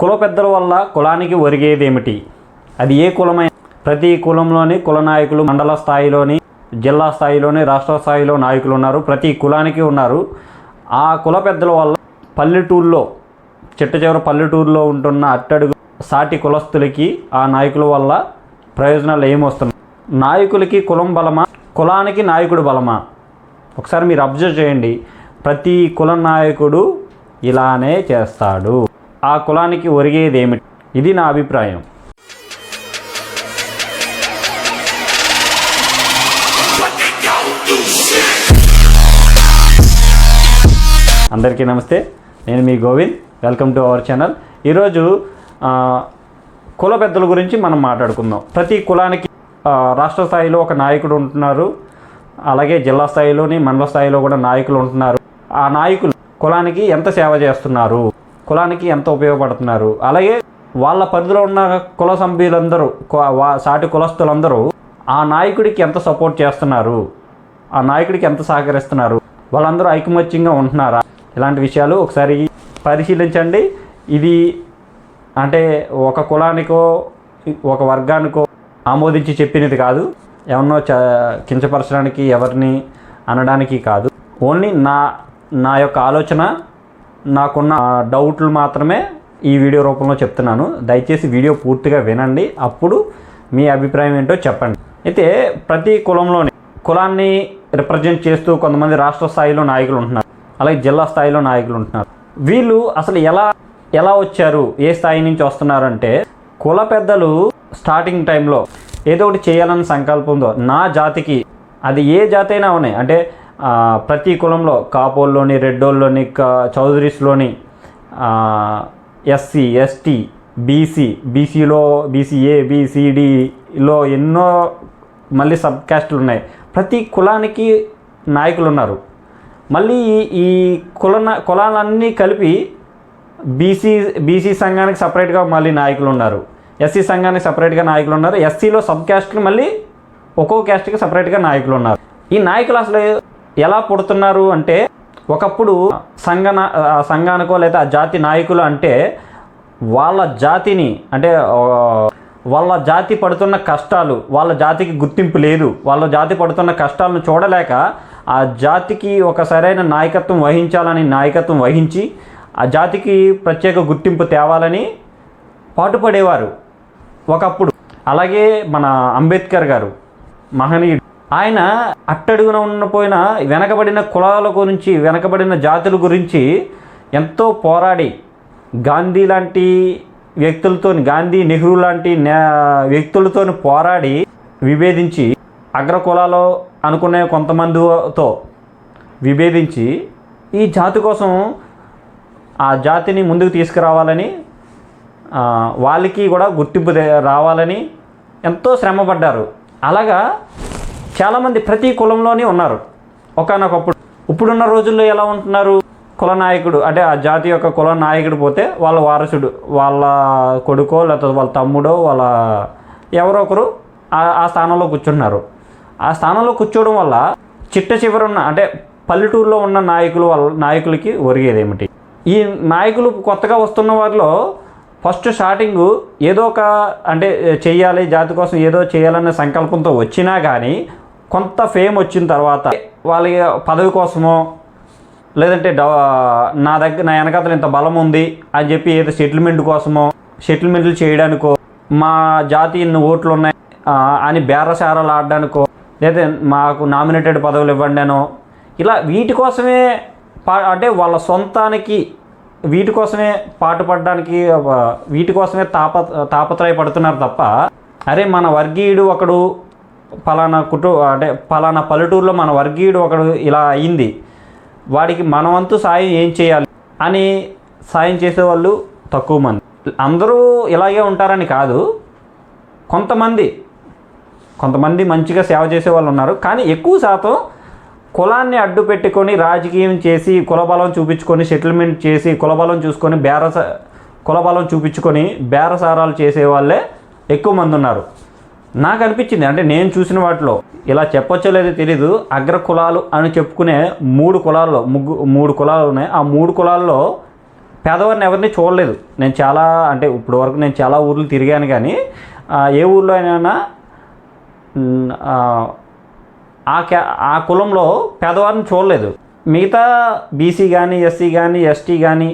కుల పెద్దల వల్ల కులానికి ఒరిగేదేమిటి? అది ఏ కులమైన ప్రతి కులంలోని కుల నాయకులు మండల స్థాయిలోని జిల్లా స్థాయిలోని రాష్ట్ర స్థాయిలో నాయకులు ఉన్నారు ప్రతి కులానికి ఉన్నారు. ఆ కుల పెద్దల వల్ల పల్లెటూరులో చిట్ట చివరి పల్లెటూరులో ఉంటున్న అట్టడుగు సాటి కులస్తులకి ఆ నాయకుల వల్ల ప్రయోజనాలు ఏమొస్తున్నాయి నాయకులకి కులం బలమా? కులానికి నాయకుడు బలమా? ఒకసారి మీరు అబ్జర్వ్ చేయండి. ప్రతి కుల నాయకుడు ఇలానే చేస్తాడు. ఆ కులానికి ఒరిగేది ఏమిటి ఇది నా అభిప్రాయం. అందరికీ నమస్తే. నేను మీ Govind. Welcome to our channel. ఈరోజు కుల పెద్దల గురించి మనం మాట్లాడుకుందాం. ప్రతి కులానికి రాష్ట్ర స్థాయిలో ఒక నాయకుడు ఉంటున్నారు. అలాగే జిల్లా స్థాయిలోని మండల స్థాయిలో కూడా నాయకులు ఉంటున్నారు. ఆ నాయకులు కులానికి ఎంత సేవ చేస్తున్నారు? కులానికి ఎంత ఉపయోగపడుతున్నారు. అలాగే వాళ్ళ పరిధిలో ఉన్న కుల సభ్యులందరూ సాటి కులస్తులందరూ ఆ నాయకుడికి ఎంత సపోర్ట్ చేస్తున్నారు? ఆ నాయకుడికి ఎంత సహకరిస్తున్నారు? వాళ్ళందరూ ఐకమత్యంగా ఉంటున్నారా? ఇలాంటి విషయాలు ఒకసారి పరిశీలించండి. ఇది అంటే ఒక కులానికో ఒక వర్గానికో ఆమోదించి చెప్పినది కాదు. ఎవరినో చ కించపరచడానికి ఎవరిని అనడానికి కాదు. ఓన్లీ నా నా యొక్క ఆలోచన నాకున్న డౌట్లు మాత్రమే ఈ వీడియో రూపంలో చెప్తున్నాను. దయచేసి వీడియో పూర్తిగా వినండి. అప్పుడు మీ అభిప్రాయం ఏంటో చెప్పండి. అయితే ప్రతి కులంలోని కులాన్ని రిప్రజెంట్ చేస్తూ కొంతమంది రాష్ట్ర స్థాయిలో నాయకులు ఉంటున్నారు. అలాగే జిల్లా స్థాయిలో నాయకులు ఉంటున్నారు. వీళ్ళు అసలు ఎలా ఎలా వచ్చారు? ఏ స్థాయి నుంచి వస్తున్నారు అంటే కుల పెద్దలు స్టార్టింగ్ టైంలో ఏదో ఒకటి చేయాలన్న సంకల్పంతో నా జాతికి అది ఏ జాతి అయినా ఉన్నాయి. అంటే ప్రతి కులంలో కాపోల్లోని రెడ్డోల్లోని క- చౌదరీస్లోని ఎస్సీ ఎస్టీ బీసీ బీసీలో బీసీఏ బీసీడీలో ఎన్నో మళ్ళీ సబ్ క్యాస్టులు ఉన్నాయి. ప్రతి కులానికి నాయకులు ఉన్నారు మళ్ళీ ఈ- ఈ కుల కులాలన్నీ కలిపి బీసీ బీసీ సంఘానికి సపరేట్గా మళ్ళీ నాయకులు ఉన్నారు ఎస్సీ సంఘానికి సపరేట్గా నాయకులు ఉన్నారు ఎస్సీలో సబ్ క్యాస్ట్కి మళ్ళీ ఒక్కో క్యాస్ట్కి సపరేట్గా నాయకులు ఉన్నారు ఈ నాయకులు అసలు ఎలా పుడుతున్నారు అంటే ఒకప్పుడు సంఘన సంఘానికో లేదా ఆ జాతి నాయకులు అంటే వాళ్ళ జాతిని అంటే వాళ్ళ జాతి పడుతున్న కష్టాలు వాళ్ళ జాతికి గుర్తింపు లేదు వాళ్ళ జాతి పడుతున్న కష్టాలను చూడలేక ఆ జాతికి ఒక సరైన నాయకత్వం వహించాలని నాయకత్వం వహించి ఆ జాతికి ప్రత్యేక గుర్తింపు తేవాలని పాటుపడేవారు. ఒకప్పుడు అలాగే మన అంబేద్కర్ గారు మహనీయుడు ఆయన అట్టడుగున ఉన్నపోయిన వెనకబడిన కులాల గురించి వెనకబడిన జాతుల గురించి ఎంతో పోరాడి గాంధీ లాంటి వ్యక్తులతో గాంధీ నెహ్రూ లాంటి నే- వ్యక్తులతో పోరాడి విభేదించి అగ్రకులాలో అనుకునే కొంతమందితో విభేదించి ఈ జాతి కోసం ఆ జాతిని ముందుకు తీసుకురావాలని వాళ్ళకి కూడా గుర్తింపు రావాలని ఎంతో శ్రమపడ్డారు. అలాగా చాలామంది ప్రతి కులంలోనే ఉన్నారు. ఒకనొకప్పుడు ఇప్పుడున్న రోజుల్లో ఎలా ఉంటున్నారు? కుల నాయకుడు అంటే ఆ జాతి యొక్క కుల నాయకుడు పోతే వాళ్ళ వారసుడు వాళ్ళ కొడుకో లేకపోతే వాళ్ళ తమ్ముడో వాళ్ళ ఎవరో ఒకరు ఆ- స్థానంలో కూర్చున్నారు. ఆ స్థానంలో కూర్చోవడం వల్ల చిట్ట చివరున్న అంటే పల్లెటూరులో ఉన్న నాయకులు వాళ్ళ నాయకులకి ఒరిగేది ఏమిటి? ఈ నాయకులు కొత్తగా వస్తున్న వారిలో ఫస్ట్ స్టార్టింగ్ ఏదో ఒక అంటే చేయాలి జాతి కోసం ఏదో చేయాలనే సంకల్పంతో వచ్చినా కానీ కొంత ఫేమ్ వచ్చిన తర్వాత వాళ్ళ పదవి కోసమో లేదంటే డ నా దగ్గర నా వెనకాతలు ఇంత బలం ఉంది అని చెప్పి ఏదో సెటిల్మెంట్ కోసమో సెటిల్మెంట్లు చేయడానికో మా జాతి ఇన్ని ఓట్లు ఉన్నాయి అని బేరసారాలు ఆడడానికో లేదా మాకు నామినేటెడ్ పదవులు ఇవ్వండి అనో ఇలా వీటి కోసమే పా అంటే వాళ్ళ సొంతానికి వీటి కోసమే పాటుపడడానికి వీటి కోసమే తాప తాపత్రయపడుతున్నారు తప్ప అరే మన వర్గీయుడు ఒకడు పలానా కుటు అంటే పలానా పల్లెటూరులో మన వర్గీయుడు ఒకడు ఇలా అయింది. వాడికి మనవంతు సాయం ఏం చేయాలి? అని సాయం చేసేవాళ్ళు తక్కువ మంది. అందరూ ఇలాగే ఉంటారని కాదు. కొంతమంది కొంతమంది మంచిగా సేవ చేసే వాళ్ళు ఉన్నారు. కానీ ఎక్కువ శాతం కులాన్ని అడ్డు పెట్టుకొని రాజకీయం చేసి కులబలం చూపించుకొని సెటిల్మెంట్ చేసి కులబలం చూసుకొని బేరస కులబలం చూపించుకొని బేరసారాలు చేసే వాళ్ళే ఎక్కువ మంది ఉన్నారు. నాకు అనిపించింది. అంటే నేను చూసిన వాటిలో ఇలా చెప్పొచ్చో లేదో తెలీదు. అగ్ర కులాలు అని చెప్పుకునే మూడు కులాల్లో ముగ్గు మూడు కులాలు ఉన్నాయి. ఆ మూడు కులాల్లో పేదవారిని ఎవరిని చూడలేదు. నేను చాలా అంటే ఇప్పుడు వరకు నేను చాలా ఊర్లు తిరిగాను కానీ ఏ ఊర్లో అయినా ఆ, ఆ క్యా ఆ కులంలో పేదవారిని చూడలేదు. మిగతా బీసీ కానీ ఎస్సీ కానీ ఎస్టీ కానీ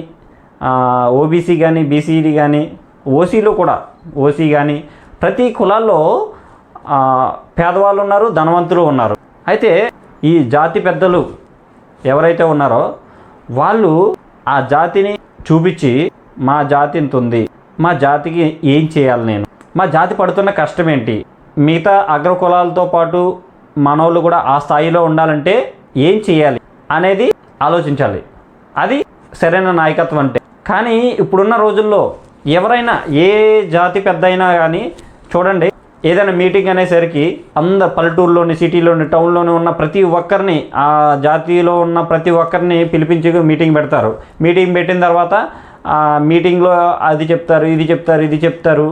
ఓబీసీ కానీ బీసీడీ కానీ ఓసీలో కూడా ఓసీ కానీ ప్రతి కులాల్లో పేదవాళ్ళు ఉన్నారు ధనవంతులు ఉన్నారు. అయితే ఈ జాతి పెద్దలు ఎవరైతే ఉన్నారో వాళ్ళు ఆ జాతిని చూపించి మా జాతి ఇంత ఉంది మా జాతికి ఏం చేయాలి నేను? మా జాతి పడుతున్న కష్టం ఏంటి? మిగతా అగ్ర కులాలతో పాటు మనోళ్ళు కూడా ఆ స్థాయిలో ఉండాలంటే ఏం చేయాలి? అనేది ఆలోచించాలి. అది సరైన నాయకత్వం అంటే. కానీ ఇప్పుడున్న రోజుల్లో ఎవరైనా ఏ జాతి పెద్ద అయినా కానీ చూడండి ఏదైనా మీటింగ్ అనేసరికి అందరు పల్లెటూరులోని సిటీలోని టౌన్లోని ఉన్న ప్రతి ఒక్కరిని ఆ జాతిలో ఉన్న ప్రతి ఒక్కరిని పిలిపించి మీటింగ్ పెడతారు. మీటింగ్ పెట్టిన తర్వాత ఆ మీటింగ్లో అది చెప్తారు ఇది చెప్తారు ఇది చెప్తారు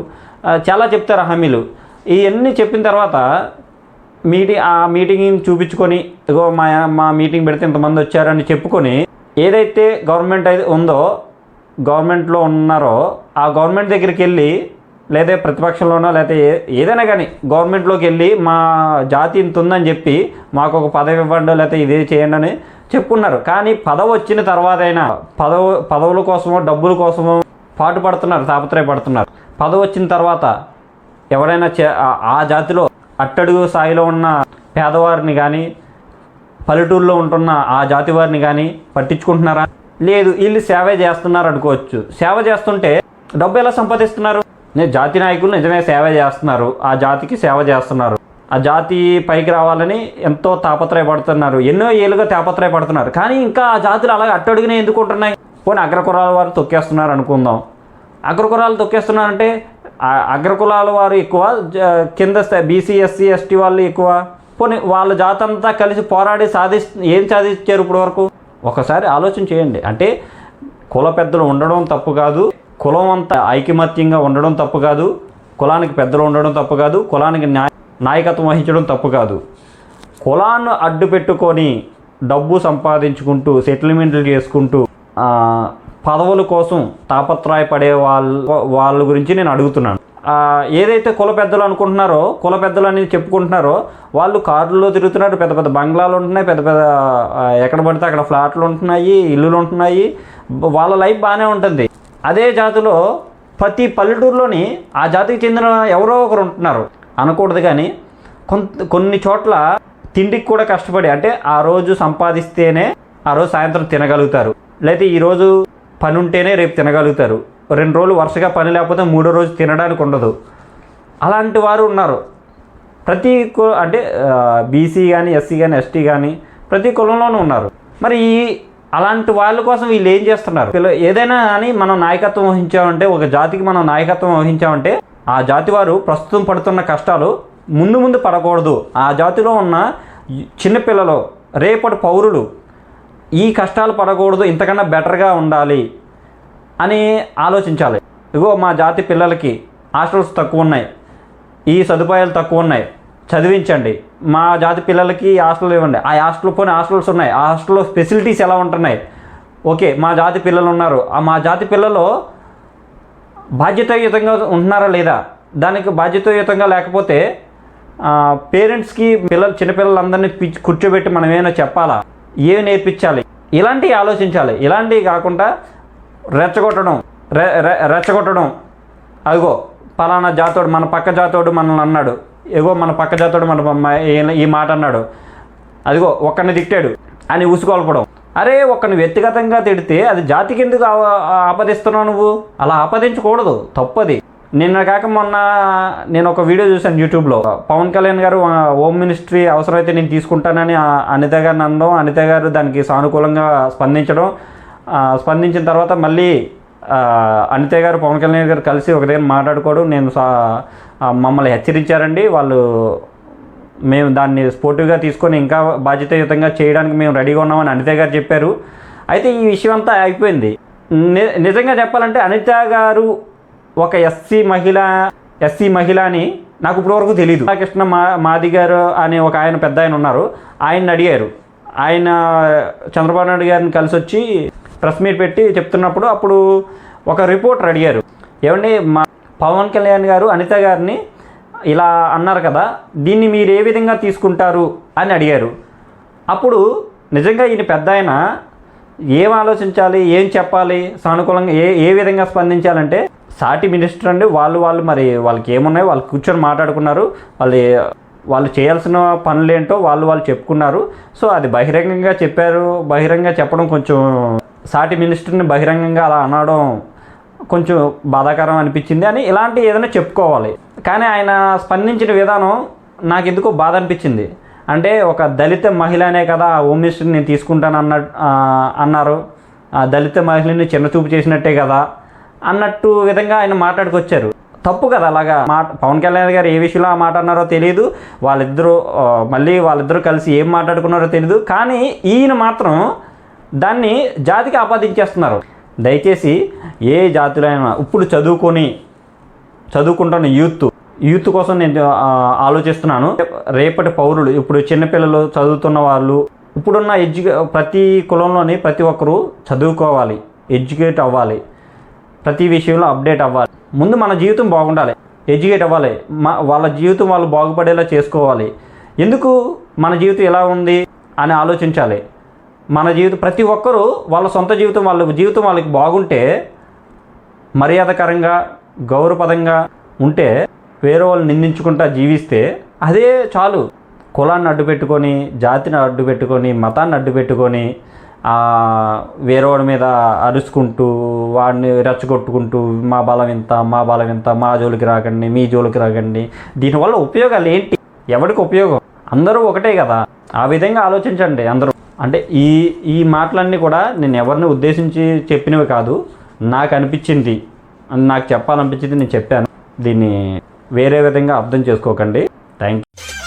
చాలా చెప్తారు హామీలు. ఇవన్నీ చెప్పిన తర్వాత మీటింగ్ ఆ మీటింగ్ చూపించుకొని ఇగో మా మా మీటింగ్ పెడితే ఇంతమంది వచ్చారని చెప్పుకొని ఏదైతే గవర్నమెంట్ అయితే ఉందో గవర్నమెంట్లో ఉన్నారో ఆ గవర్నమెంట్ దగ్గరికి వెళ్ళి లేదా ప్రతిపక్షంలోనో లేకపోతే ఏదైనా కానీ గవర్నమెంట్లోకి వెళ్ళి మా జాతి ఇంత ఉందని చెప్పి మాకు ఒక పదవి ఇవ్వండి లేకపోతే ఇదే చేయండి అని చెప్పుకున్నారు. కానీ పదవి వచ్చిన తర్వాత అయినా పదవ పదవుల కోసమో డబ్బుల కోసమో పాటు పడుతున్నారు తాపత్రయపడుతున్నారు. పదవి వచ్చిన తర్వాత ఎవరైనా చే- ఆ- జాతిలో అట్టడుగు స్థాయిలో ఉన్న పేదవారిని కానీ పల్లెటూరులో ఉంటున్న ఆ జాతి వారిని కానీ పట్టించుకుంటున్నారా? లేదు వీళ్ళు సేవ చేస్తున్నారు అనుకోవచ్చు. సేవ చేస్తుంటే డబ్బు ఎలా సంపాదిస్తున్నారు? జాతి నాయకులు నిజమే సేవ చేస్తున్నారు. ఆ జాతికి సేవ చేస్తున్నారు. ఆ జాతి పైకి రావాలని ఎంతో తాపత్రయపడుతున్నారు. ఎన్నో ఏళ్ళుగా తాపత్రయపడుతున్నారు. కానీ ఇంకా ఆ జాతులు అలాగే అట్టడుగునే ఎందుకు ఉంటున్నాయి? పోనీ అగ్రకులాల వారు తొక్కేస్తున్నారు అనుకుందాం. అగ్రకులాలు తొక్కేస్తున్నారంటే అగ్రకులాల వారు ఎక్కువ జ- కింద బీసీ ఎస్సీ ఎస్టీ వాళ్ళు ఎక్కువ. పోనీ వాళ్ళ జాతి అంతా కలిసి పోరాడి సాధి ఏం సాధించారు ఇప్పుడు వరకు ఒకసారి ఆలోచన చేయండి. అంటే కుల పెద్దలు ఉండడం తప్పు కాదు. కులం అంతా ఐకమత్యంగా ఉండడం తప్పు కాదు. కులానికి పెద్దలు ఉండడం తప్పు కాదు. కులానికి న్యాయ నాయకత్వం వహించడం తప్పు కాదు. కులాన్ని అడ్డు పెట్టుకొని డబ్బు సంపాదించుకుంటూ సెటిల్మెంట్లు చేసుకుంటూ పదవుల కోసం తాపత్రాయపడే వాళ్ళ వాళ్ళ గురించి నేను అడుగుతున్నాను. ఏదైతే కుల పెద్దలు అనుకుంటున్నారో కుల పెద్దలు అనేది చెప్పుకుంటున్నారో వాళ్ళు కార్లలో తిరుగుతున్నారు. పెద్ద పెద్ద బంగ్లాలు ఉంటున్నాయి. పెద్ద పెద్ద ఎక్కడ పడితే అక్కడ ఫ్లాట్లు ఉంటున్నాయి. ఇల్లులు ఉంటున్నాయి. వాళ్ళ లైఫ్ బాగానే ఉంటుంది. అదే జాతిలో ప్రతి పల్లెటూరులోని ఆ జాతికి చెందిన ఎవరో ఒకరు ఉంటున్నారు. అనకూడదు కానీ కొంత కొన్ని చోట్ల తిండికి కూడా కష్టపడి అంటే ఆ రోజు సంపాదిస్తేనే ఆ రోజు సాయంత్రం తినగలుగుతారు. లేకపోతే ఈరోజు పని ఉంటేనే రేపు తినగలుగుతారు. రెండు రోజులు వరుసగా పని లేకపోతే మూడో రోజు తినడానికి ఉండదు. అలాంటి వారు ఉన్నారు. ప్రతి అంటే బీసీ కానీ ఎస్సీ కానీ ఎస్టీ కానీ ప్రతి కులంలోనూ ఉన్నారు. మరి ఈ అలాంటి వాళ్ళ కోసం వీళ్ళు ఏం చేస్తున్నారు? వీళ్ళు ఏదైనా కానీ మనం నాయకత్వం వహించామంటే ఒక జాతికి మనం నాయకత్వం వహించామంటే ఆ జాతి వారు ప్రస్తుతం పడుతున్న కష్టాలు ముందు ముందు పడకూడదు. ఆ జాతిలో ఉన్న చిన్నపిల్లలు రేపటి పౌరులు ఈ కష్టాలు పడకూడదు ఇంతకన్నా బెటర్గా ఉండాలి అని ఆలోచించాలి. ఇగో మా జాతి పిల్లలకి హాస్టల్స్ తక్కువ ఉన్నాయి. ఈ సదుపాయాలు తక్కువ ఉన్నాయి. చదివించండి. మా జాతి పిల్లలకి హాస్టల్ ఇవ్వండి. ఆ హాస్టల్ పోనీ హాస్టల్స్ ఉన్నాయి. ఆ హాస్టల్లో ఫెసిలిటీస్ ఎలా ఉంటున్నాయి? ఓకే మా జాతి పిల్లలు ఉన్నారు. ఆ మా జాతి పిల్లలు బాధ్యతాయుతంగా ఉంటున్నారా లేదా? దానికి బాధ్యతాయుతంగా లేకపోతే పేరెంట్స్కి పిల్లలు చిన్నపిల్లలందరినీ పిచ్చి కూర్చోబెట్టి మనం ఏమైనా చెప్పాలా? ఏమి నేర్పించాలి? ఇలాంటివి ఆలోచించాలి. ఇలాంటివి కాకుండా రెచ్చగొట్టడం రె రె- రెచ్చగొట్టడం. అదిగో పలానా జాతోడు మన పక్క జాతోడు మనల్ని అన్నాడు. ఏగో మన పక్క జాతోడు మన ఈ- మాట అన్నాడు. అదిగో ఒక్కడిని తిట్టాడు. అని ఊసుకోల్పడం అరే ఒక్కని వ్యక్తిగతంగా తిడితే అది జాతికి ఎందుకు ఆ- ఆపదిస్తున్నావు నువ్వు? అలా ఆపదించకూడదు. తప్పది. నిన్న కాక మొన్న నేను ఒక వీడియో చూశాను యూట్యూబ్లో. పవన్ కళ్యాణ్ గారు హోమ్ మినిస్ట్రీ అవసరమైతే నేను తీసుకుంటానని అనిత గారిని అనడం అనిత గారు దానికి సానుకూలంగా స్పందించడం స్పందించిన తర్వాత మళ్ళీ అనిత గారు పవన్ కళ్యాణ్ గారు కలిసి ఒక దగ్గర మాట్లాడుకోవడం నేను సా మమ్మల్ని హెచ్చరించారండి. వాళ్ళు మేము దాన్ని స్పోర్టివ్గా తీసుకొని ఇంకా బాధ్యతాయుతంగా చేయడానికి మేము రెడీగా ఉన్నామని అనిత గారు చెప్పారు. అయితే ఈ విషయం అంతా అయిపోయింది. ని- నిజంగా చెప్పాలంటే అనిత గారు ఒక ఎస్సీ మహిళ ఎస్సీ మహిళ అని నాకు ఇప్పటివరకు తెలియదు కృష్ణ మా మాది గారు అనే ఒక ఆయన పెద్ద ఆయన ఉన్నారు. ఆయన్ని అడిగారు. ఆయన చంద్రబాబు నాయుడు గారిని కలిసి వచ్చి ప్రెస్ మీట్ పెట్టి చెప్తున్నప్పుడు అప్పుడు ఒక రిపోర్టర్ అడిగారు. ఏమండి మా పవన్ కళ్యాణ్ గారు అనిత గారిని ఇలా అన్నారు కదా దీన్ని మీరు ఏ విధంగా తీసుకుంటారు అని అడిగారు. అప్పుడు నిజంగా ఈయన పెద్ద ఆయన ఏం ఆలోచించాలి ఏం చెప్పాలి సానుకూలంగా ఏ ఏ విధంగా స్పందించాలంటే సాటి మినిస్టర్ అండి వాళ్ళు వాళ్ళు మరి వాళ్ళకి ఏమున్నాయి వాళ్ళు కూర్చొని మాట్లాడుకున్నారు వాళ్ళు వాళ్ళు చేయాల్సిన పనులు ఏంటో వాళ్ళు వాళ్ళు చెప్పుకున్నారు. సో అది బహిరంగంగా చెప్పారు బహిరంగంగా చెప్పడం కొంచెం సాటి మినిస్టర్ని బహిరంగంగా అలా అనడం కొంచెం బాధాకరం అనిపించింది అని ఇలాంటి ఏదైనా చెప్పుకోవాలి. కానీ ఆయన స్పందించిన విధానం నాకు ఎందుకో బాధ అనిపించింది. అంటే ఒక దళిత మహిళనే కదా ఆ హోమ్ మినిస్టర్ నేను తీసుకుంటాను అన్న అన్నారు. ఆ దళిత మహిళని చిన్న చూపు చేసినట్టే కదా అన్నట్టు విధంగా ఆయన మాట్లాడుకొచ్చారు. తప్పు కదా అలాగా. మాట పవన్ కళ్యాణ్ గారు ఏ విషయంలో ఆ మాట అన్నారో తెలియదు వాళ్ళిద్దరూ మళ్ళీ వాళ్ళిద్దరూ కలిసి ఏం మాట్లాడుకున్నారో తెలియదు కానీ ఈయన మాత్రం దాన్ని జాతికి ఆపాదించేస్తున్నారు. దయచేసి ఏ జాతులైనా ఇప్పుడు చదువుకొని చదువుకుంటున్న యూత్ యూత్ కోసం నేను ఆలోచిస్తున్నాను. రేపటి పౌరులు ఇప్పుడు చిన్నపిల్లలు చదువుతున్న వాళ్ళు ఇప్పుడున్న ఎడ్యుకే ప్రతి కులంలోని ప్రతి ఒక్కరూ చదువుకోవాలి ఎడ్యుకేట్ అవ్వాలి ప్రతి విషయంలో అప్డేట్ అవ్వాలి. ముందు మన జీవితం బాగుండాలి ఎడ్యుకేట్ అవ్వాలి మా వాళ్ళ జీవితం వాళ్ళు బాగుపడేలా చేసుకోవాలి. ఎందుకు మన జీవితం ఎలా ఉంది అని ఆలోచించాలి? మన జీవితం ప్రతి ఒక్కరూ వాళ్ళ సొంత జీవితం వాళ్ళ జీవితం వాళ్ళకి బాగుంటే మర్యాదకరంగా గౌరవపదంగా ఉంటే వేరే వాళ్ళు నిందించుకుంటా జీవిస్తే అదే చాలు. కులాన్ని అడ్డు పెట్టుకొని జాతిని అడ్డు పెట్టుకొని మతాన్ని అడ్డు పెట్టుకొని వేరే వాడి మీద అరుచుకుంటూ వాడిని రెచ్చగొట్టుకుంటూ మా బలం ఇంత మా బలం ఇంత మా జోలికి రాకండి మీ జోలికి రాకండి దీనివల్ల ఉపయోగాలు ఏంటి? ఎవరికి ఉపయోగం? అందరూ ఒకటే కదా. ఆ విధంగా ఆలోచించండి అందరూ. అంటే ఈ ఈ మాటలన్నీ కూడా నేను ఎవరిని ఉద్దేశించి చెప్పినవి కాదు. నాకు అనిపించింది. నాకు చెప్పాలనిపించింది నేను చెప్పాను. దీన్ని వేరే విధంగా అర్థం చేసుకోకండి. Thank you